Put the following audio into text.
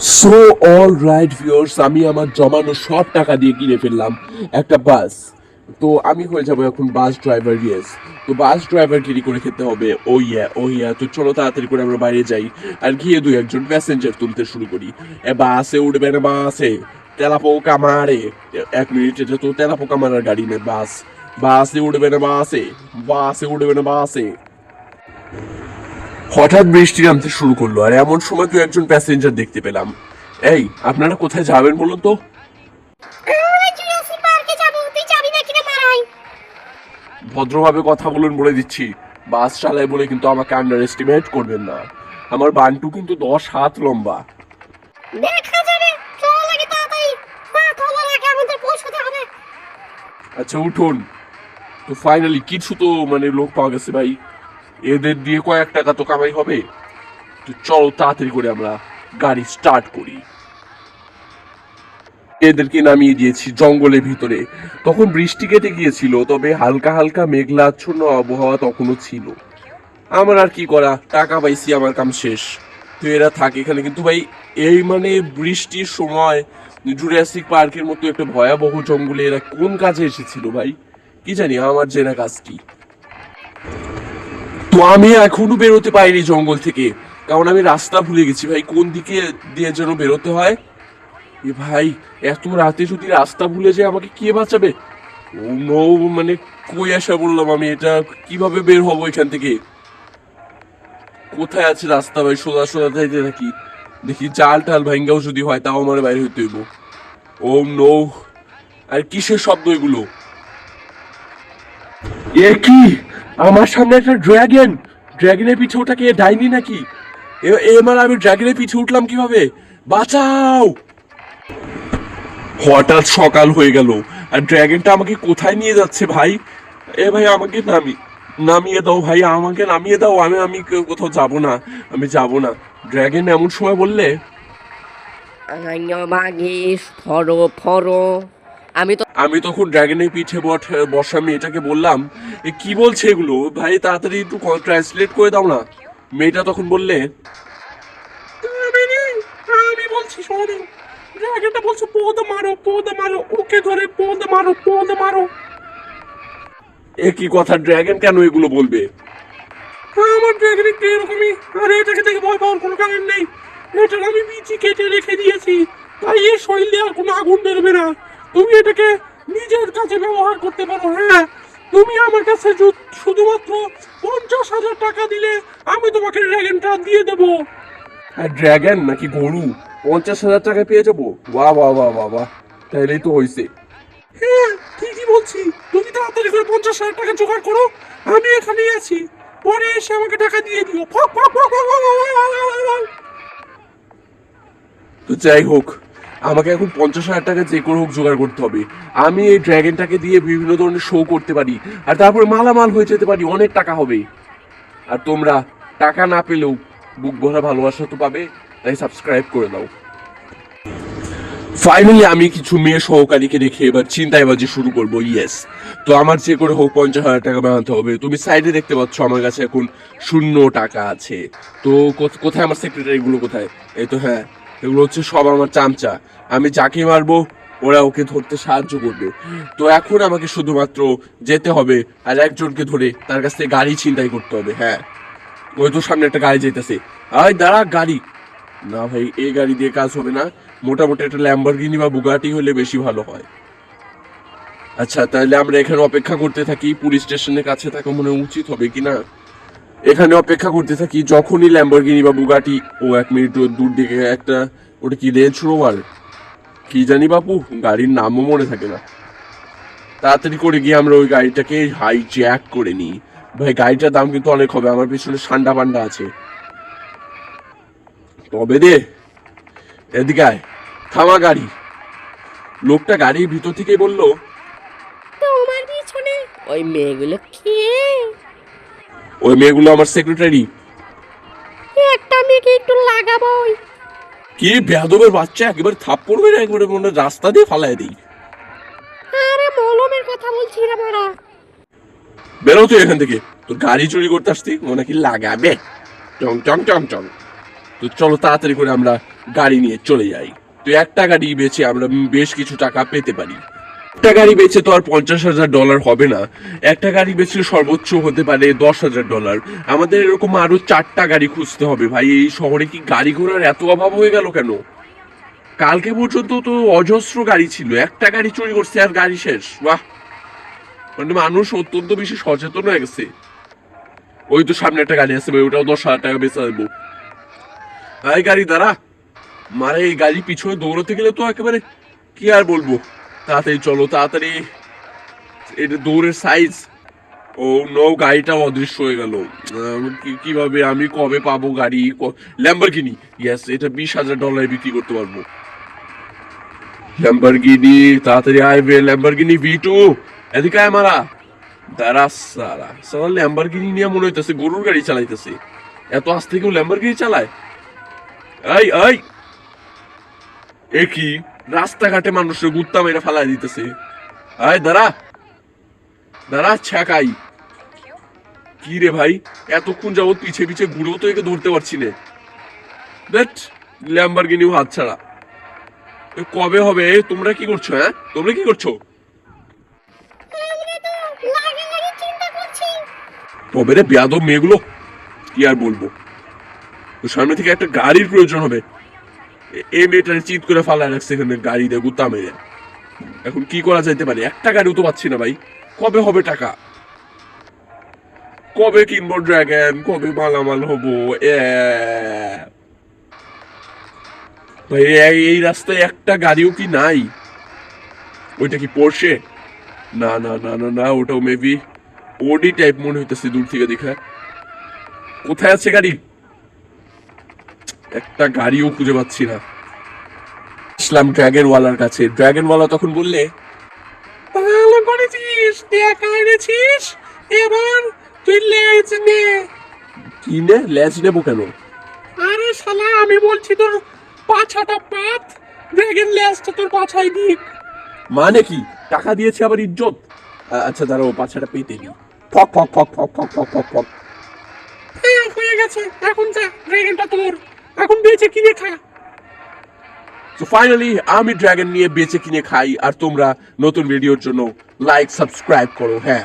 So all right viewers আমি আমার জমানো সব টাকা দিয়ে কিনে ফেললাম একটা বাস তো আমি হয়ে যাব এখন বাস ড্রাইভার ইয়েস তো বাস ড্রাইভার গিরি করে খেতে হবে। ও ইয়া ও ইয়া, তো চলো তাড়াতাড়ি করে আমরা বাইরে যাই। আর গিয়ে দুই একজন প্যাসেঞ্জার তুলতে শুরু করি। এ বাসে উঠবে না বাসে তেলাপোকা মারে। এক মিনিট এটা তো তেলাপোকা মারার গাড়ি নেই বাস বাসে উঠবে না বাসে বাসে উঠবে না বাসে হঠাৎ বৃষ্টি নামতে শুরু করল আর এমন সময় তো একজন প্যাসেঞ্জার দেখতে পেলাম। এই আপনারা কোথায় যাবেন বলুন তো? ভদ্রভাবে কথা বলুন বলে দিচ্ছি। বাস চালায় বলে কিন্তু আমাকে আন্ডার এস্টিমেট করবেন না। আমার বান্টু কিন্তু দশ হাত লম্বা। দেখা যাবে চল লাগে তাড়াতাড়ি। মা তোলার আগে আমাদের পৌঁছতে হবে। আচ্ছা উঠুন। তো ফাইনালি কিছু তো মানে লোক পাওয়া গেছে ভাই। এদের দিয়ে কয়েক টাকা তো কামাই হবে। তো চলো তাড়াতাড়ি করে আমরা গাড়ি স্টার্ট করি। এদেরকে নামিয়ে দিয়েছি জঙ্গলের ভিতরে। তখন বৃষ্টি কেটে গিয়েছিল, তবে হালকা হালকা মেঘলাচ্ছন্ন আবহাওয়া তখনও ছিল। আমার আর কি করা, টাকা পাইছি, আমার কাম শেষ। তো এরা থাকে এখানে। কিন্তু ভাই, এই মানে বৃষ্টির সময় জুরাসিক পার্কের মতো একটা ভয়াবহ জঙ্গলে এরা কোন কাজে এসেছিল ভাই? কি জানি, আমার জেনা কাজ কি তো আমি এখনও বেরোতে পারিনি জঙ্গল থেকে। কারণ আমি রাস্তা ভুলে গেছি ভাই, কোন দিকে দিয়ে যেন বেরোতে হয়? এ ভাই, এত রাতে যদি রাস্তা ভুলে যায়, আমাকে কে বাঁচাবে? মানে কই আসা বললাম আমি, এটা কীভাবে বের হব এখান থেকে? কোথায় আছে রাস্তা ভাই? সোজা সোজা যাইতে থাকি। দেখি চাল টাল ভাঙ্গাও যদি হয়, তাও আমার বাইরে হইতে হইব। ও নো, আর কিসের শব্দ এগুলো? এ কি? আমার সামনে একটা ড্রাগন ড্রাগনের পিছে ওটা কি ডাইনি নাকি? এবার আমি ড্রাগনের পিছে উঠলাম কীভাবে? বাঁচাও! হঠাৎ সকাল হয়ে গেল, আর ড্রাগনটা আমাকে কোথায় নিয়ে যাচ্ছে ভাই? এ ভাই, আমাকে নামি, নামিয়ে দাও ভাই, আমাকে নামিয়ে দাও, আমি আমি কোথাও যাব না, আমি যাব না। ড্রাগন এমন সময় বললে ফরো ফরো। আমি তো আমি তখন ড্রাগনের পিঠে বট বসা মেয়েটাকে বললাম, এ, কি বলছে এগুলো? ভাই, তাড়াতাড়ি একটু ট্রান্সলেট করে দাও না। মেয়েটা তখন বললে আমি বলছি শোনো ড্রাগনটা বলছে, পোদ মারো পোদ মারো, ওকে ধরে পোদ মারো পোদ মারো। এ কি কথা ড্রাগন কেন এগুলো বলবে? আমার ড্রাগন একটু এরকমই, আরে, এটাকে দেখে ভয় পাওয়ার কোনো কারণ নেই। এটার আমি বিচি কেটে রেখে দিয়েছি, তাই এর শরীরে আর কোনো আগুন বেরোবে না। তুমি এটাকে নিজের কাজে ব্যবহার করতে পারো হ্যাঁ? তুমি আমার কাছে শুধুমাত্র পঞ্চাশ হাজার টাকা দিলে আমি তোমাকে ড্র্যাগনটা দিয়ে দেব। আর ড্র্যাগন নাকি গরু? পঞ্চাশ হাজার টাকা পেয়ে যাব। বা বা বা বা বা তাহলেই তো হয়েছে হ্যাঁ ঠিকই বলছি। তুমি তাড়াতাড়ি করে পঞ্চাশ হাজার টাকা জোগাড় করো আমি এখানেই আছি। পরে এসে আমাকে টাকা দিয়ে দিও। তো যাই হোক আমাকে এখন পঞ্চাশ হাজার টাকা যে করে হোক জোগাড় করতে হবে। আমি এই ড্রাগনটাকে দিয়ে বিভিন্ন ধরনের শো করতে পারি। আর তারপরে মালামাল হয়ে যেতে পারি, অনেক টাকা হবে। আর তোমরা টাকা না পেলেও বুক ভরা ভালোবাসা তো পাবে, তাই সাবস্ক্রাইব করে দাও। ফাইনালি আমি কিছু মেয়ে সহকারীকে রেখে এবার চিন্তায় চিন্তাইবাজি শুরু করব ইয়েস তো আমার যে করে হোক পঞ্চাশ হাজার টাকা বানাতে হবে। তুমি সাইডে দেখতে পাচ্ছ আমার কাছে এখন শূন্য টাকা আছে। তো কোথায় আমার সেক্রেটারিগুলো কোথায়? এই তো হ্যাঁ। এগুলো হচ্ছে সব আমার চামচা। আমি যাকে মারবো, ওরা ওকে ধরতে সাহায্য করবে। তো এখন আমাকে শুধুমাত্র যেতে হবে আর একজনকে ধরে তার কাছ থেকে গাড়ি ছিনতাই করতে হবে হ্যাঁ। ওই তো সামনে একটা গাড়ি যেতেছে আয়, দাঁড়া, গাড়ি। না ভাই, এই গাড়ি দিয়ে কাজ হবে না। মোটামুটি একটা ল্যাম্বরগিনি বা বুগাটি হলে বেশি ভালো হয়। আচ্ছা তাহলে আমরা এখানে অপেক্ষা করতে থাকি। পুলিশ স্টেশনের কাছে থাকা মনে উচিত হবে কি না? এখানে অপেক্ষা করতে থাকি যখনই ল্যাম্বরগিনি বা বুগাটি ও এক মিনিট দূর দিকে একটা, ওটা কি রেঞ্জ রোভার কি জানি বাপু, গাড়ির নামও মনে থাকে না। তাড়াতাড়ি করে গিয়ে আমরা ওই গাড়িটাকে হাই জ্যাক করে নিই। ভাই, গাড়িটার দাম কিন্তু অনেক হবে, আমার পিছনে সান্ডা পান্ডা আছে। তবে দে, এদিকে থামা গাড়ি। লোকটা গাড়ির ভিতর থেকে বলল ওই মেয়েগুলো কে ওই মেয়েগুলো আমার সেক্রেটারি একটা মেয়েকে একটু লাগাবো কি বেয়াদবের বাচ্চা একেবারে থাপ পড়বে না একবারে মনে রাস্তা দিয়ে ফালাই দিই। আরে মলমের কথা বলছি রে মারা বেরো তুই এখান থেকে। তোর গাড়ি চুরি করতে আসতি মনে কি লাগাবে। চং চং চং চং। তো চলো তাড়াতাড়ি করে আমরা গাড়ি নিয়ে চলে যাই। তো একটা গাড়ি বেচে আমরা বেশ কিছু টাকা পেতে পারি। একটা গাড়ি বেচে তো আর পঞ্চাশ হাজার ডলার হবে না। একটা গাড়ি বেচলে সর্বোচ্চ হতে পারে দশ হাজার ডলার আমাদের এরকম আরও চারটা গাড়ি খুঁজতে হবে ভাই। এই শহরে কি গাড়ি ঘোড়ার এত অভাব হয়ে গেল কেন? কালকে পর্যন্ত তো অজস্র গাড়ি ছিল। একটা গাড়ি চুরি করছে আর গাড়ি শেষ। বাহ! মানে মানুষ অত্যন্ত বেশি সচেতন হয়ে গেছে। ওই তো সামনে একটা গাড়ি আছে ভাই, ওটাও দশ হাজার টাকা বেচা দেবো এই গাড়ি, দাঁড়া। মারে, এই গাড়ি পিছনে দৌড়াতে গেলে তো একেবারে কি আর বলব? তাড়াতাড়ি চলো, তাড়াতাড়ি। এটা দৌড়ের সাইজ ও নো গাড়িটাও অদৃশ্য হয়ে গেল। কীভাবে আমি কবে পাবো গাড়ি? ল্যাম্বরগিনি ইয়েস এটা বিশ হাজার ডলারে বিক্রি করতে পারব। ল্যাম্বরগিনি তাড়াতাড়ি আইবে ল্যাম্বরগিনি ভি টু এদিকে আয় মারা। দাঁড়া সারা। সারা ল্যাম্বরগিনি নিয়ে মনে হইতেছে গরুর গাড়ি চালাইতেছে। এত আস্তে কেউ ল্যাম্বরগিনি চালায়? এই এই। এ কি? রাস্তাঘাটে মানুষের গুত্তা মেরে ফালাই দিতেছে। আয়, দাঁড়া। দাঁড়া, ছ্যাকাই। কি রে ভাই, এতক্ষণ যাবত পিছে পিছে ঘুরেও তো একে ধরতে পারছি না। দেখ ল্যাম্বরগিনিও হাত ছাড়া। কবে হবে? তোমরা কি করছ হ্যাঁ? তোমরা কি করছি? তবে রে বেয়াদব মেয়েগুলো? কি আর বলব? সামনে থেকে একটা গাড়ির প্রয়োজন হবে। এ- এই মেয়েটার চিৎ করে ফালায় রাখছে এখানে গাড়ি দিয়ে গুত্তা মেরে। এখন কি করা যাইতে পারে? একটা গাড়িও তো পাচ্ছি না ভাই। কবে হবে টাকা? কবে কিনবো ড্রাগন কবে মালামাল হব? ভাই, এই রাস্তায় একটা গাড়িও কি নাই? ওইটা কি পড়ছে না না না না না, ওটাও মেবি ওডি টাইপ মনে হইতেছে দূর থেকে দেখা। কোথায় আছে গাড়ি? একটা গাড়িও খুঁজে পাচ্ছি না। ইসলাম ড্রাগন ওয়ালার কাছে। ড্রাগন ওয়ালা তখন বললে ভালো করেছিস টাকা এনেছিস? এবার তুই লেজ নে। কি নে লেজ নেব কেন? আরে শালা আমি বলছি তোর পাছাটা পাত। ড্রাগন লেজটা তোর পাছায় দিক। মানে কি? টাকা দিয়েছে আবার ইজ্জত? আচ্ছা দাঁড়াও পাছাটা পেতে নি ফক ফক ফক ফক ফক ফক ফক ফক। হ্যাঁ হয়ে গেছে এখন যা ড্রাগনটা তোর। এখন বেঁচে কিনে খা তো ফাইনালি আমি ড্রাগন নিয়ে বেঁচে কিনে খাই, আর তোমরা নতুন ভিডিওর জন্য লাইক সাবস্ক্রাইব করো হ্যাঁ।